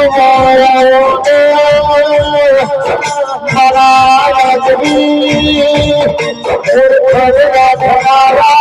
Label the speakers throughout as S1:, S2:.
S1: Thank you.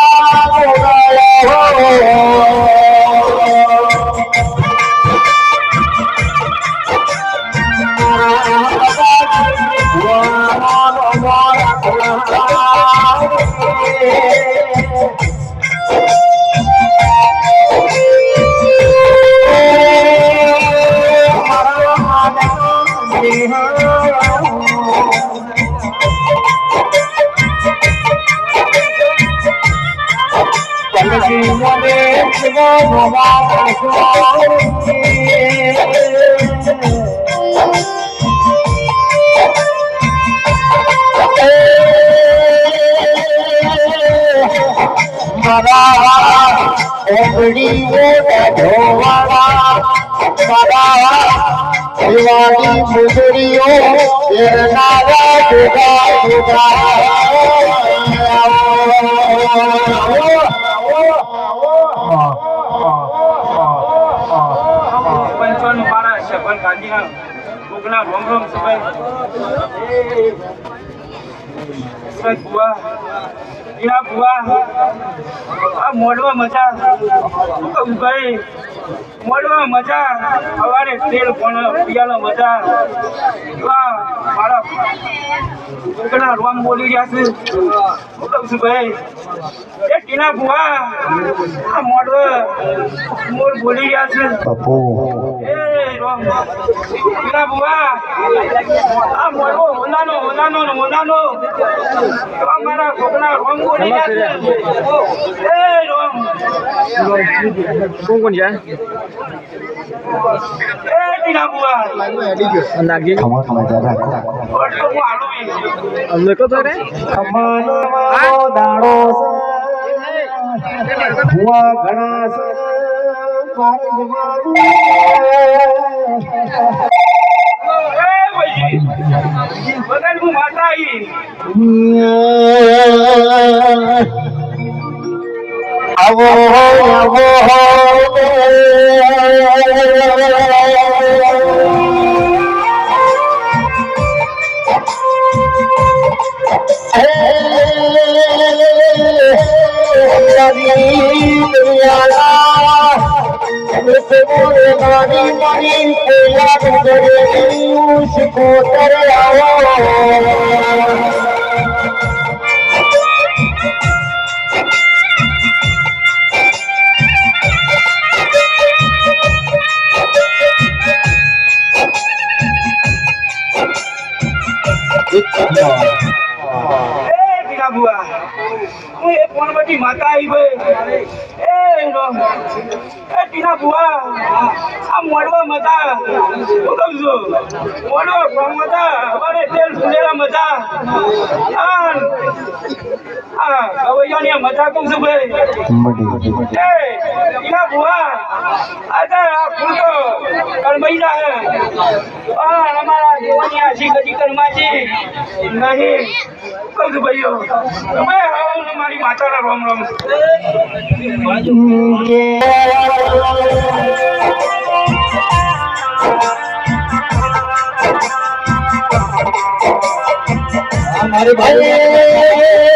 S1: મુદરીઓ એરનારા જુદા
S2: પંચાવન ગાંધીના કોકના રોમ બુઆ બુઆ આ મોડવા મજા. શું કહું ભાઈ મોડવા મજા. સવારે તેલ પણ પિયાલો મજા. આ મારા રોમ બોલી રહ્યા છે. શું કહું છું ભાઈ એ ટીના બુઆ આ મોડવા મોર બોલી રહ્યા છે.
S1: Pappu
S2: ìdàbùwà àmọ̀wò ònánà ònánà ònánà ọmọdé àkọ́kọ́lá wọn kò ní láti ẹ̀rọ. Kungkun ya. Eh, tidak buat. Lagi. Kamu
S3: kamu jaga aku.
S2: Kamu ikut ada?
S3: Kamu
S1: mau daro. Buah ganas.
S2: Kau mau Hey, ઈ.
S3: અમને કહો તો રે
S1: ખમાનો દાડો ભુવા ઘણા છે મારે જવાનું
S2: એ ભાઈ બગલ હું માતા ઈ
S1: આવો આવો આવો
S2: એ ટીના બુઆ હું એ પોણવટી માતા આવી ભાઈ એ ટીના બુઆ આ મોડવા મજા. હું કહું છું મોડવા મજા સુનેરા મજા. ગવૈયાની મજા કહું છું ભાઈ એ ટીના બુઆ આજે આ ફૂલ તો કણબૈયા હે આ અમારા જીવનની આશી ગજી કરમાજી નહીં કહું છું ભાઈઓ તમે આવો ને મારી માતાના રોમ રોમ
S1: हमारे भाई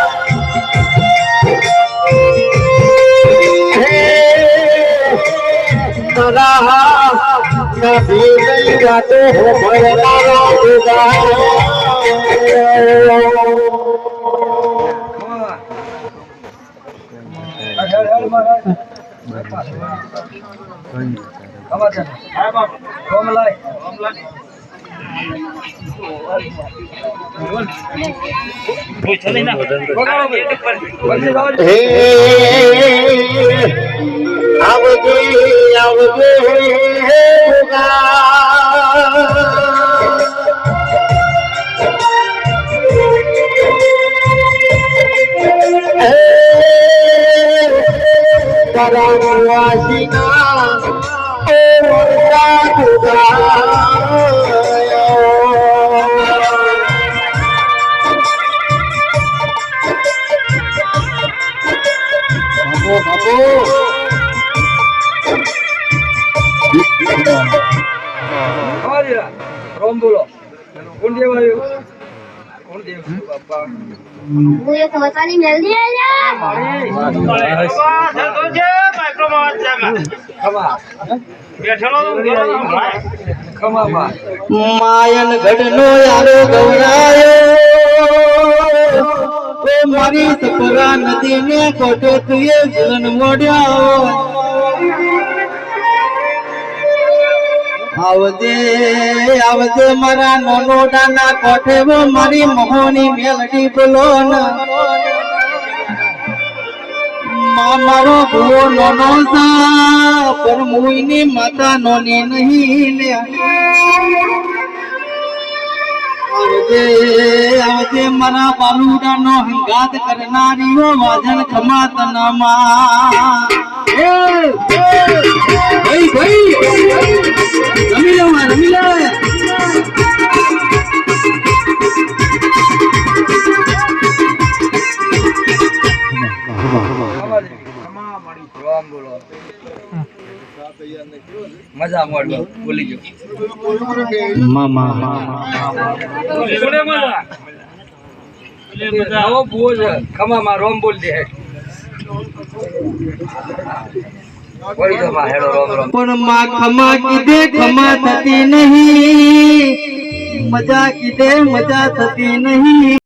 S1: તો હો ભરનારો હે આવજે लवजे
S4: है करावासी ना ओ मरदा खुदा કોણ
S5: દેવ આવ્યો કોણ દેવ બાપા?
S6: હું એક મસાની મેલડી
S5: આવ્યા
S4: માયન ગઢ નો યારો ગૌરાયો મારી સપરા નદી ને કોટો તુએ જીવન મોડ્યા આવજે આવજે મારા નોનો ના કોઠે મારી મોહની મેલડી બોલો ના. મા, મારો ભૂવો નોનો સા પર મુઈની માતા નોની નહીં લે. આવજે આવજે મારા બાલુડાનો હંગાત કરનારી વાજન ખમાત નામા
S5: મજા મળો બોલી
S4: મામા
S5: આવો ભૂવો છે ખમામાં રોમ બોલ દે બોલી માં
S4: પણ માં ખમા કીધે ખમા થતી નહીં. મજા કીધે મજા થતી નહીં.